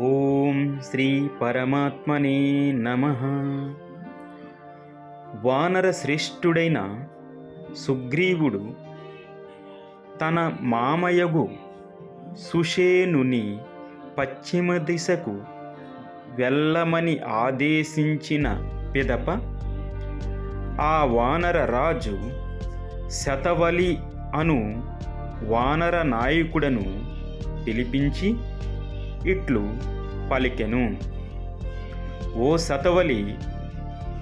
ఓం శ్రీ పరమాత్మనే నమ. వానర శ్రేష్ఠుడైన సుగ్రీవుడు తన మామయగు సుషేనుని పశ్చిమ దిశకు వెళ్ళమని ఆదేశించిన పిదప ఆ వానర రాజు శతవలి అను వానర నాయకుడను పిలిపించి ఇట్లు పలికెను. ఓ శతవలి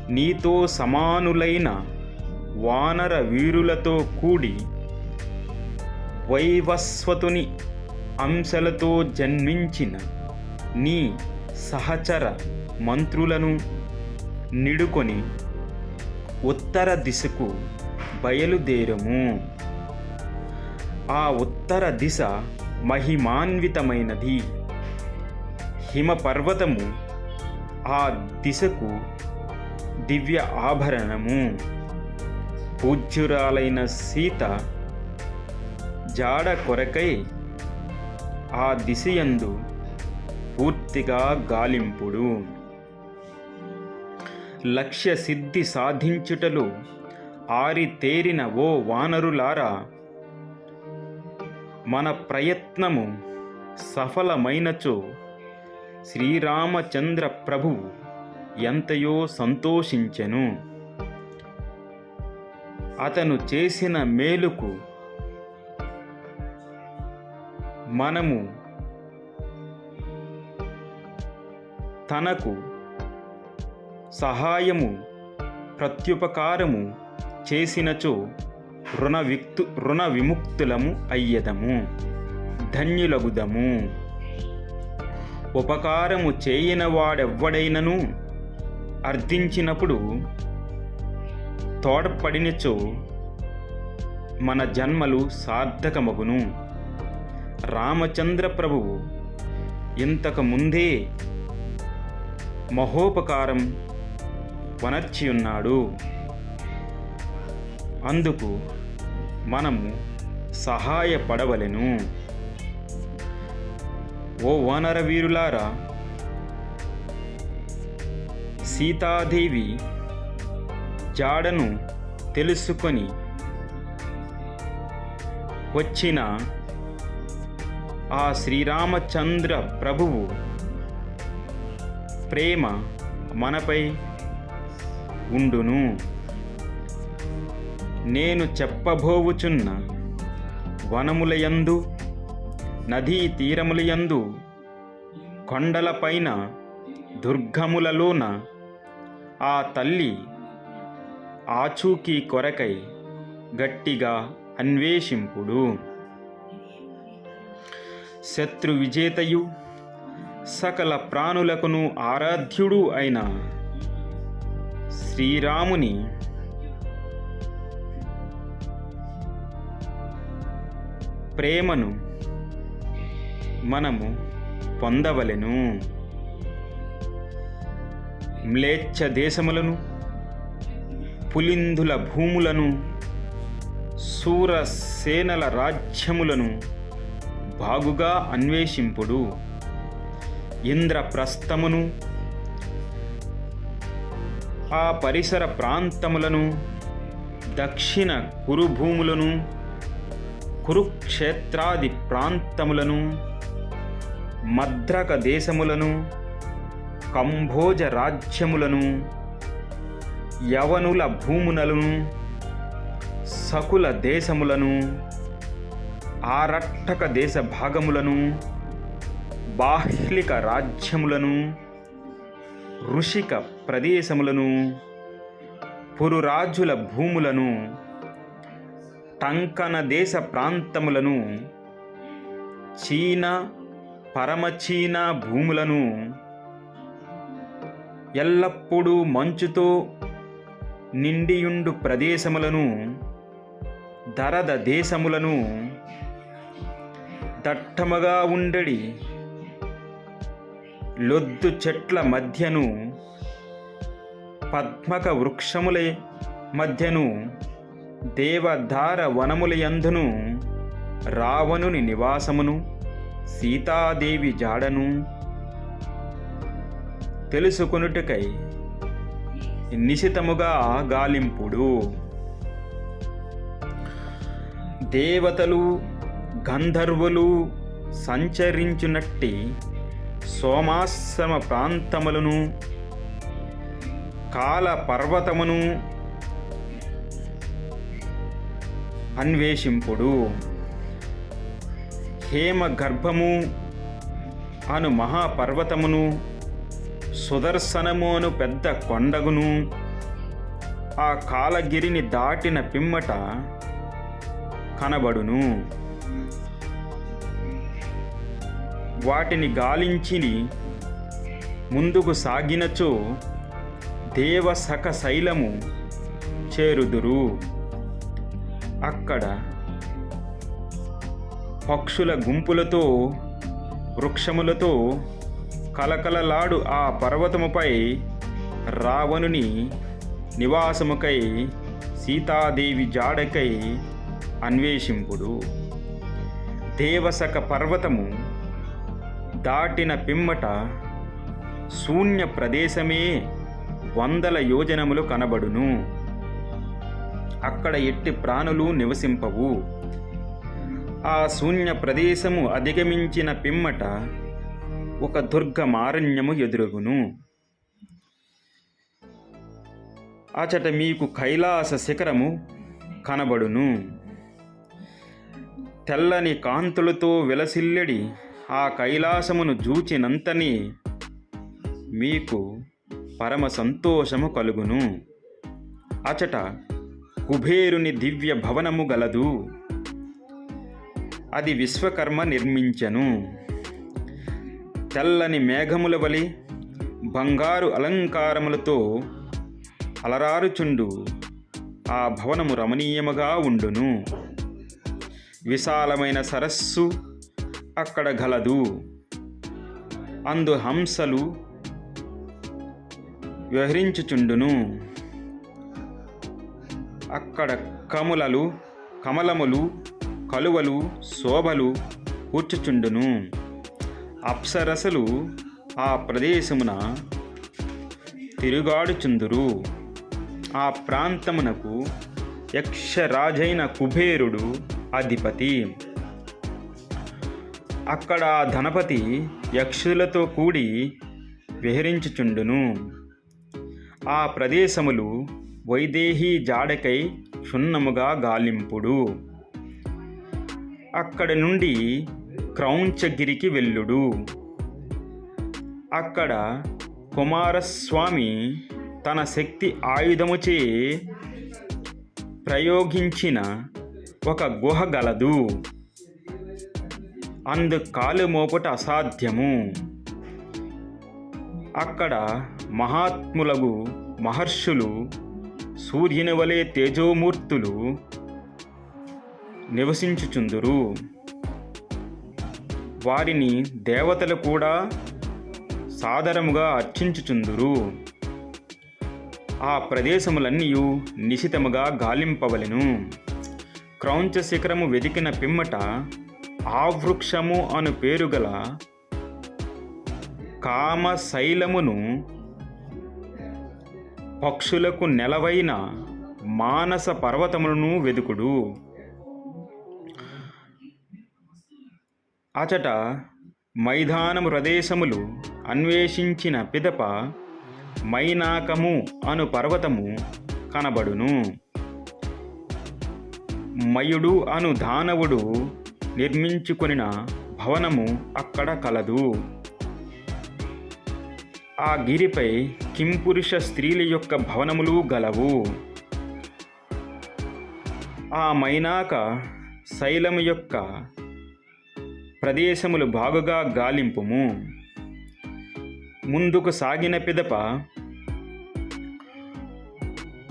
నీతో సమానులైన వానర వీరులతో కూడి వైవస్వతుని అంశలతో జన్మించిన నీ సహచర మంత్రులను నిడుకొని ఉత్తర దిశకు బయలుదేరము. ఆ ఉత్తర దిశ మహిమాన్వితమైనది. హిమపర్వతము ఆ దిశకు దివ్య ఆభరణము. పూజ్యురాలైన సీత జాడ కొరకై ఆ దిశయందు పూర్తిగా గాలింపుడు. లక్ష్య సిద్ధి సాధించుటలో ఆరితేరిన ఓ వానరులారా మన ప్రయత్నము సఫలమైనచో శ్రీరామచంద్ర ప్రభువు ఎంతయో సంతోషించెను. అతను చేసిన మేలుకు మనము తనకు సహాయము ప్రత్యుపకారము చేసినచో రుణ విక్తు రుణ విముక్తులము అయ్యదము. ధన్యులగుదము. ఉపకారము చేయనవాడెవ్వడైనను అర్థించినప్పుడు తోడ్పడినచో మన జన్మలు సార్థకమగును. రామచంద్ర ప్రభువు ఇంతకు ముందే మహోపకారం వనర్చియున్నాడు. అందుకు మనము సహాయపడవలెను. ఓ వానర వీరులారా సీతాదేవి జాడను తెలుసుకొని వచ్చిన ఆ శ్రీరామచంద్ర ప్రభువు ప్రేమ మనపై ఉండును. నేను చెప్పబోవుచున్న వనములయందు నదీ తీరములయందు కొండలపైన దుర్గములలోన ఆ తల్లి ఆచూకీ కొరకై గట్టిగా అన్వేషింపుడు. శత్రు విజేతయు సకల ప్రాణులకును ఆరాధ్యుడు అయిన శ్రీరాముని ప్రేమను మనము పొందవలెను. మ్లేచ్ఛ దేశములను పులిందుల భూములను సూరసేనల రాజ్యములను బాగుగా అన్వేషింపుడు. ఇంద్రప్రస్థమును ఆ పరిసర ప్రాంతములను దక్షిణ కురుభూములను కురుక్షేత్రాది ప్రాంతములను మద్రక దేశములను కంభోజ రాజ్యములను యవనుల భూములను సకుల దేశములను ఆరట్టక దేశ భాగములను బాహ్లిక రాజ్యములను ఋషిక ప్రదేశములను పురురాజుల భూములను టంకన దేశ ప్రాంతములను చీనా పరమచీన భూములను ఎల్లప్పుడూ మంచుతో నిండియుండు ప్రదేశములను దరద దేశములను దట్టముగా ఉండడి లొద్దు చెట్ల మధ్యను పద్మక వృక్షముల మధ్యను దేవధార వనములయందును రావణుని నివాసమును సీతాదేవి జాడను తెలుసుకొనుటకై నిశితముగా గాలింపుడు. దేవతలు గంధర్వులు సంచరించునట్టి సోమాశ్రమ ప్రాంతములను కాల పర్వతమును అన్వేషింపుడు. హేమ గర్భము అను మహాపర్వతమును సుదర్శనము అను పెద్ద కొండగును ఆ కాలగిరిని దాటిన పిమ్మట కనబడును. వాటిని గాలించి ముందుకు సాగినచో దేవసక శైలము చేరుదురు. అక్కడ పక్షుల గుంపులతో వృక్షములతో కలకలలాడు ఆ పర్వతముపై రావణుని నివాసముకై సీతాదేవి జాడకై అన్వేషింపుడు. దేవసక పర్వతము దాటిన పిమ్మట శూన్య ప్రదేశమే వందల యోజనములు కనబడును. అక్కడ ఎట్టి ప్రాణులు నివసింపవు. ఆ శూన్య ప్రదేశము అధిగమించిన పిమ్మట ఒక దుర్గమారణ్యము ఎదురుగును. అచట మీకు కైలాస శిఖరము కనబడును. తెల్లని కాంతులతో విలసిల్లెడి ఆ కైలాసమును జూచినంతని మీకు పరమ సంతోషము కలుగును. అచట కుబేరుని దివ్య భవనము గలదు. అది విశ్వకర్మ నిర్మించెను. తెల్లని మేఘముల వలి బంగారు అలంకారములతో అలరారుచుండు. ఆ భవనము రమణీయముగా ఉండును. విశాలమైన సరస్సు అక్కడ గలదు. అందు హంసలు వ్యవహరించుచుండును అక్కడ కములలు కమలములు కలువలు శోభలు కూర్చుచుండును. అప్సరసలు ఆ ప్రదేశమున తిరుగాడుచుందురు. ఆ ప్రాంతమునకు యక్షరాజైన కుబేరుడు అధిపతి. అక్కడ ధనపతి యక్షులతో కూడి విహరించుచుండును. ఆ ప్రదేశములు వైదేహీ జాడకై క్షున్నముగా గాలింపుడు. అక్కడి నుండి క్రౌంచగిరికి వెళ్ళుడు. అక్కడ కుమారస్వామి తన శక్తి ఆయుధముచే ప్రయోగించిన ఒక గుహ గలదు. అందు కాలు మోపుట అసాధ్యము. అక్కడ మహాత్ములగు మహర్షులు సూర్యుని వలె తేజోమూర్తులు నివసించుచుందురు. వారిని దేవతలు కూడా సాదరముగా అర్చించుచుందురు. ఆ ప్రదేశములన్నీ నిశితముగా గాలింపవలెను. క్రౌంచ శిఖరము వెదికిన పిమ్మట ఆవృక్షము అను పేరు గల కామశైలమును పక్షులకు నెలవైన మానస పర్వతములను వెదుకుడు. అచట మైదానము ప్రదేశములు అన్వేషించిన పిదప మైనాకము అను పర్వతము కనబడును. మయుడు అను దానవుడు నిర్మించుకొనిన భవనము అక్కడ కలదు. ఆ గిరిపై కింపురుష స్త్రీల యొక్క భవనములు గలవు. ఆ మైనాక శైలము యొక్క ప్రదేశములు బాగుగా గాలింపుము. ముందుకు సాగిన పిదప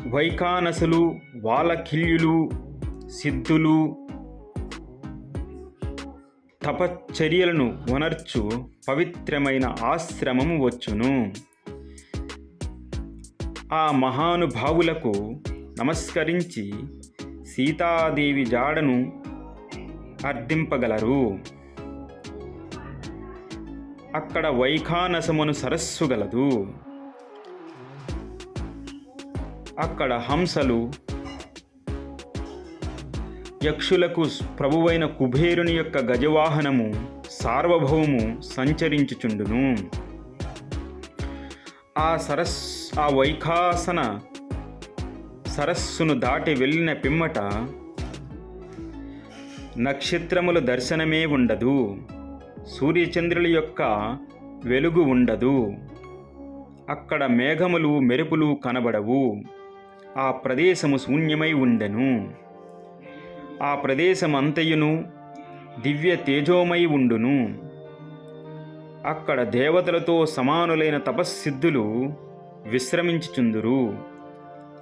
వైకానసులు వాలకిల్యులు సిద్ధులు తపశ్చర్యలను ఉనర్చు పవిత్రమైన ఆశ్రమము వచ్చును. ఆ మహానుభావులకు నమస్కరించి సీతాదేవి జాడను అర్థింపగలరు అక్కడ వైఖానసమును సరస్సు గలదు. అక్కడ హంసలు యక్షులకు ప్రభువైన కుబేరుని యొక్క గజవాహనము సార్వభౌము సంచరించుచుండును. ఆ సరస్ ఆ వైఖాసన సరస్సును దాటి వెళ్ళిన పిమ్మట నక్షత్రముల దర్శనమే ఉండదు. సూర్యచంద్రుల యొక్క వెలుగు ఉండదు. అక్కడ మేఘములు మెరుపులు కనబడవు. ఆ ప్రదేశము శూన్యమై ఉండెను. ఆ ప్రదేశం అంతయును దివ్య తేజోమై ఉండును. అక్కడ దేవతలతో సమానులైన తపస్సిద్ధులు విశ్రమించుచుందురు.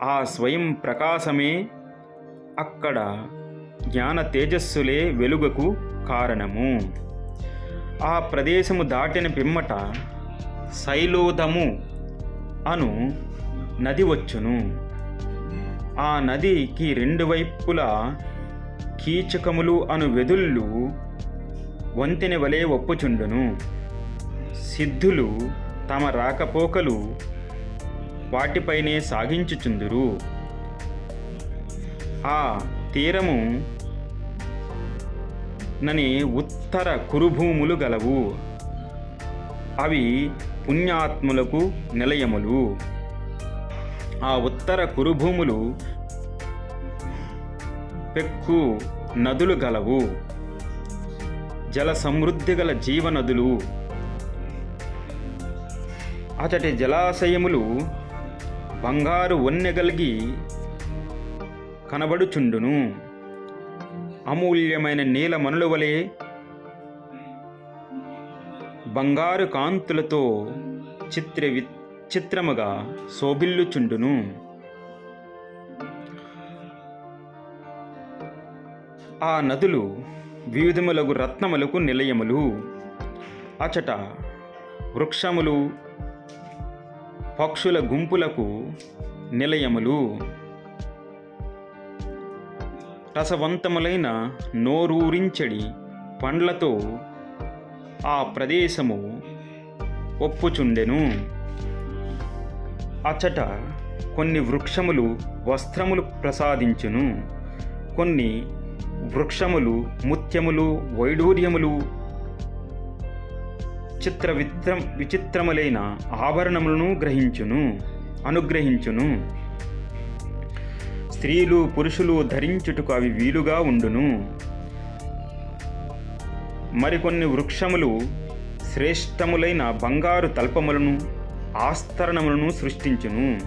ఆ స్వయం ప్రకాశమే అక్కడ జ్ఞాన తేజస్సులే వెలుగుకు కారణము. ఆ ప్రదేశము దాటిన పిమ్మట శైలోదము అను నది వచ్చును. ఆ నదికి రెండు వైపులా కీచకములు అను వెదుళ్ళు వంతెన వలె ఒప్పుచుండును. సిద్ధులు తమ రాకపోకలు వాటిపైనే సాగించుచుందురు. ఆ తీరము నని ఉత్తర కురుభూములు గలవు. అవి పుణ్యాత్ములకు నిలయములు. ఆ ఉత్తర కురుభూములు పెక్కు నదులు గలవు. జల సమృద్ధి గల జీవనదులు. అతటి జలాశయములు బంగారు వన్నెగలిగి కనబడుచుండును. అమూల్యమైన నీలమనుల వలె బంగారు కాంతులతో చిత్ర విచిత్రముగా శోభిల్లుచుండును. ఆ నదులు వివిధములగు రత్నములకు నిలయములు. అచట వృక్షములు పక్షుల గుంపులకు నిలయములు. రసవంతములైన నోరూరించడి పండ్లతో ఆ ప్రదేశము ఒప్పుచుండెను. అచట కొన్ని వృక్షములు వస్త్రములు ప్రసాదించును. కొన్ని వృక్షములు ముత్యములు వైడూర్యములు చిత్ర విత్ర విచిత్రములైన ఆభరణములను గ్రహించును అనుగ్రహించును. స్త్రీలు పురుషులు ధరించుటకు అవి వీలుగా ఉండును. మరికొన్ని వృక్షములు శ్రేష్టములైన బంగారు తల్పములను ఆస్తరణములను సృష్టించును.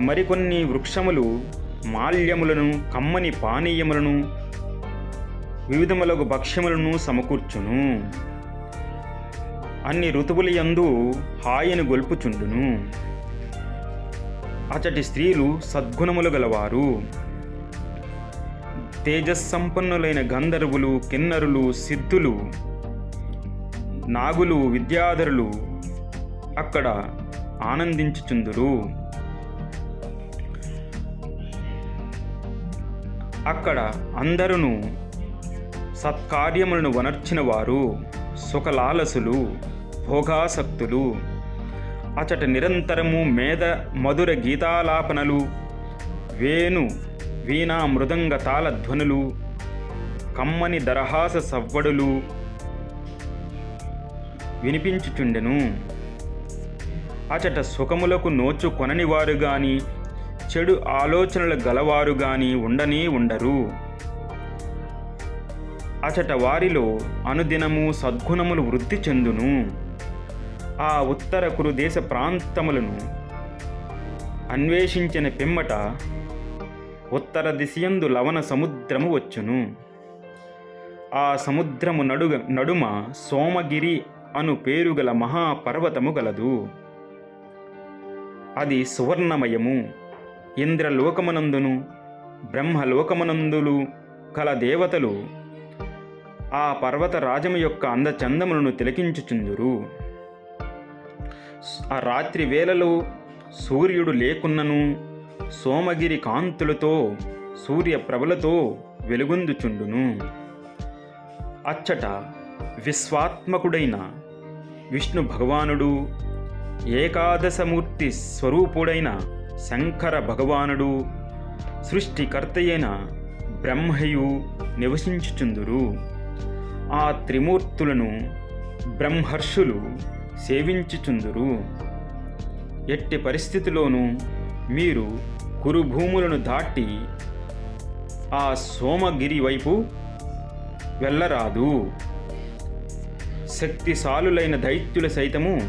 మరికొన్ని వృక్షములు మాల్యములను కమ్మని పానీయములను వివిధములకు భక్ష్యములను సమకూర్చును. అన్ని ఋతువులయందు హాయిని గొల్పుచుండును. అచటి స్త్రీలు సద్గుణములు గలవారు. తేజస్సంపన్నులైన గంధర్వులు కిన్నరులు సిద్ధులు నాగులు విద్యాధరులు అక్కడ ఆనందించుచుందురు. అక్కడ అందరును సత్కార్యములను వనర్చిన వారు సుఖలాలసులు భోగాసక్తులు. అచట నిరంతరము మేధ మధుర గీతాలాపనలు వేణు వీణా మృదంగ తాళధ్వనులు కమ్మని దరహాస సవ్వడులు వినిపించుచుండెను. అచట సుఖములకు నోచు కొననివారు గాని చెడు ఆలోచనలు గలవారు గాని ఉండనే ఉండరు. అచట వారిలో అనుదినము సద్గుణములు వృద్ధి చెందును. ఆ ఉత్తర దేశ ప్రాంతములను అన్వేషించిన పిమ్మట ఉత్తర దిశయందు లవణ సముద్రము వచ్చును. ఆ సముద్రము నడుగ నడుమ సోమగిరి అను పేరు గల మహాపర్వతము గలదు అది సువర్ణమయము. ఇంద్రలోకమనందును బ్రహ్మలోకమనందులు కల దేవతలు ఆ పర్వత రాజము యొక్క అందచందములను తిలకించుచుందురు. ఆ రాత్రి వేళలో సూర్యుడు లేకున్నను సోమగిరి కాంతులతో సూర్య ప్రభలతో వెలుగొందుచుండును. అచ్చట విశ్వాత్మకుడైన విష్ణు భగవానుడు ఏకాదశమూర్తి స్వరూపుడైన శంకర భగవానుడు సృష్టికర్తయైన బ్రహ్మయు నివసించుచుందురు. ఆ త్రిమూర్తులను బ్రహ్మర్షులు సేవించుచుందురు. ఎట్టి పరిస్థితిలోనూ మీరు కురుభూములను దాటి ఆ సోమగిరి వైపు వెళ్ళరాదు. శక్తిశాలులైన దైత్యుల సైతము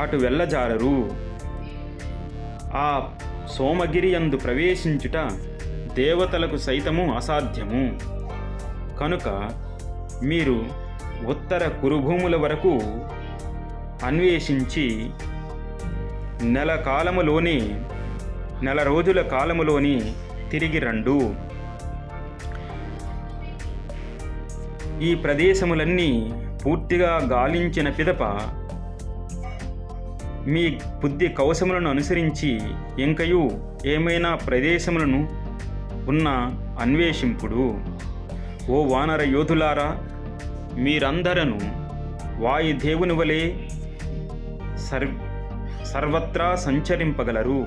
అటు వెళ్ళజారరు. ఆ సోమగిరి అందు ప్రవేశించుట దేవతలకు సైతము అసాధ్యము. కనుక మీరు ఉత్తర కురుభూముల వరకు అన్వేషించి నెల కాలములోని నెల రోజుల కాలములోని తిరిగి రండు. ఈ ప్రదేశములన్నీ పూర్తిగా గాలించిన పిదప మీ బుద్ధి కవశములను అనుసరించి ఇంకయు ఏమైనా ప్రదేశములను ఉన్న అన్వేషింపుడు. ఓ వానర యోధులారా మీరందరను వాయుదేవుని వలె సర్ సర్వత్రా సంచరింపగలరు.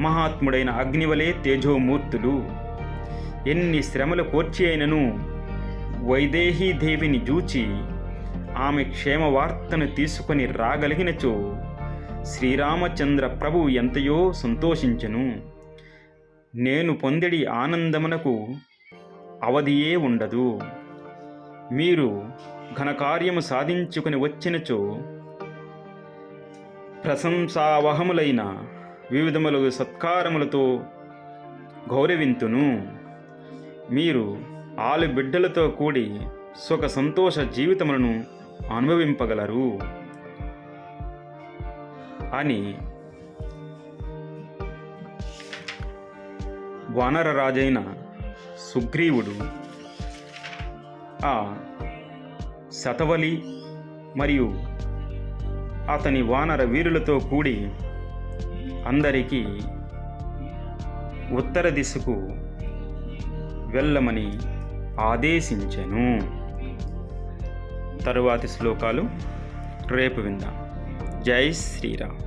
మహాత్ముడైన అగ్నివలే తేజోమూర్తులు. ఎన్ని శ్రమలు కోర్చి అయినను వైదేహీ దేవిని జూచి ఆమె క్షేమ వార్తను తీసుకొని రాగలిగినచో శ్రీరామచంద్ర ప్రభు ఎంతయో సంతోషించెను. నేను పొందిడి ఆనందమునకు అవధియే ఉండదు. మీరు ఘనకార్యము సాధించుకుని వచ్చినచో ప్రశంసావహములైన వివిధములు సత్కారములతో గౌరవింతును. మీరు ఆలు బిడ్డలతో కూడి సుఖ సంతోష జీవితములను అనుభవింపగలరు. అని వానరరాజైన సుగ్రీవుడు ఆ శతవలి మరియు అతని వానర వీరులతో కూడి అందరికీ ఉత్తర దిశకు వెళ్ళమని ఆదేశించెను. తరువాతి శ్లోకాలు రేపు విందాం. జై శ్రీరామ్.